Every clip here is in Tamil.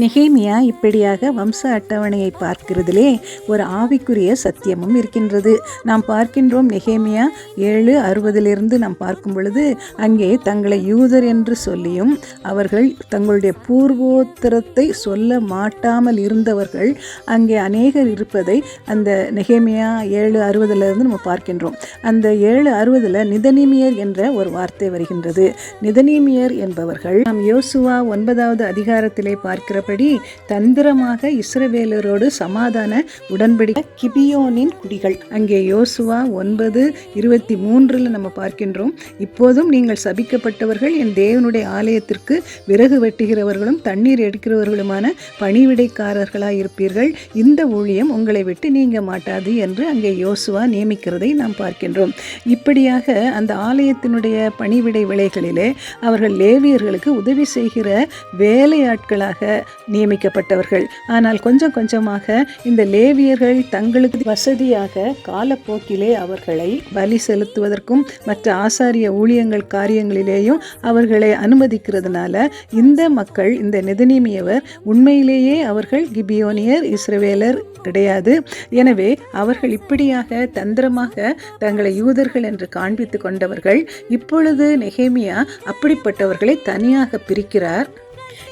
நெகேமியா இப்படியாக வம்ச அட்டவணையை பார்க்கிறதிலே ஒரு ஆவிக்குரிய சத்தியமும் இருக்கின்றது. நாம் பார்க்கின்றோம் நெகேமியா ஏழு அறுபதிலிருந்து நாம் பார்க்கும் பொழுது அங்கே தங்களை யூதர் என்று சொல்லியும் அவர்கள் தங்களுடைய பூர்வோத்தரத்தை சொல்ல மாட்டாமல் இருந்தவர்கள் அங்கே அநேகர் இருப்பதை அந்த நெகேமியா ஏழு அறுபதிலிருந்து நம்ம பார்க்கின்றோம். அந்த ஏழு அறுபதில் நிதனிமியர் என்ற ஒரு வார்த்தை வருகின்றது. நிதனிமியர் என்பவர்கள் நாம் யோசுவா ஒன்பதாவது அதிகாரத்திலே பார்க்கிற சொன்னபடி தந்திரமாக இஸ்ரவேலரோடு சமாதான உடன்படிக்கை கிபியோனின் குடிகள். அங்கே யோசுவா ஒன்பது இருபத்தி மூன்றில் நம்ம பார்க்கின்றோம். இப்போதும் நீங்கள் சபிக்கப்பட்டவர்கள் என் தேவனுடைய ஆலயத்திற்கு விறகு வெட்டுகிறவர்களும் தண்ணீர் எடுக்கிறவர்களுமான பணிவிடைக்காரர்களாக இருப்பீர்கள் இந்த ஊழியம் உங்களை விட்டு நீங்க மாட்டாது என்று அங்கே யோசுவா நியமிக்கிறதை நாம் பார்க்கின்றோம். இப்படியாக அந்த ஆலயத்தினுடைய பணிவிடை விலைகளிலே அவர்கள் லேவியர்களுக்கு உதவி செய்கிற வேலையாட்களாக நியமிக்கப்பட்டவர்கள். ஆனால் கொஞ்சம் கொஞ்சமாக இந்த லேவியர்கள் தங்களுக்கு வசதியாக காலப்போக்கிலே அவர்களை பலி செலுத்துவதற்கும் மற்ற ஆசாரிய ஊழியங்கள் காரியங்களிலேயும் அவர்களை அனுமதிக்கிறதுனால இந்த மக்கள் இந்த நெதனிமியவர் உண்மையிலேயே அவர்கள் கிபியோனியர் இஸ்ரவேலர் கிடையாது. எனவே அவர்கள் இப்படியாக தந்திரமாக தங்களை யூதர்கள் என்று காண்பித்து கொண்டவர்கள் இப்பொழுது நெகேமியா அப்படிப்பட்டவர்களை தனியாக பிரிக்கிறார்.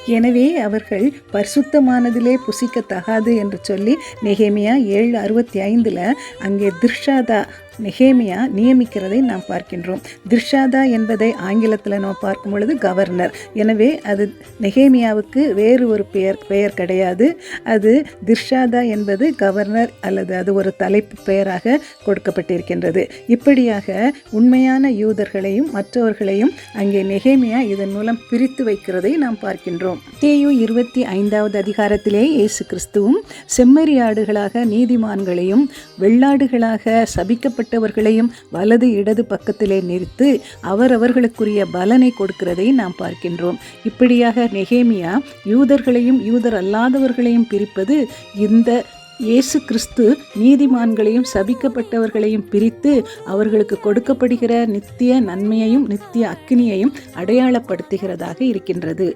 எனவே அவர்கள் பரிசுத்தமானதிலே புசிக்கத்தகாது என்று சொல்லி நெகேமியா ஏழு அறுபத்தி ஐந்தில் அங்கே திர்ஷாதா நெஹேமியா நியமிக்கிறதை நாம் பார்க்கின்றோம். திர்ஷாதா என்பதை ஆங்கிலத்தில் நாம் பார்க்கும் பொழுது கவர்னர். எனவே அது நெகேமியாவுக்கு வேறு ஒரு பெயர் பெயர் கிடையாது. அது திர்ஷாதா என்பது கவர்னர் அல்லது அது ஒரு தலைப்பு பெயராக கொடுக்கப்பட்டிருக்கின்றது. இப்படியாக உண்மையான யூதர்களையும் மற்றவர்களையும் அங்கே நெகேமியா இதன் மூலம் பிரித்து வைக்கிறதை நாம் பார்க்கின்றோம். தேயு இருபத்தி ஐந்தாவது அதிகாரத்திலே இயேசு கிறிஸ்துவும் செம்மறியாடுகளாக நீதிமான்களையும் வெள்ளாடுகளாக சபிக்கப்பட்டவர்களையும் வலது இடது பக்கத்திலே நிறுத்து அவரவர்களுக்குரிய பலனை கொடுக்கிறதை நாம் பார்க்கின்றோம். இப்படியாக நெகேமியா யூதர்களையும் யூதர் அல்லாதவர்களையும் பிரிப்பது இந்த இயேசு கிறிஸ்து நீதிமான்களையும் சபிக்கப்பட்டவர்களையும் பிரித்து அவர்களுக்கு கொடுக்கப்படுகிற நித்திய நன்மையையும் நித்திய அக்கினியையும் அடையாளப்படுத்துகிறதாக இருக்கின்றது.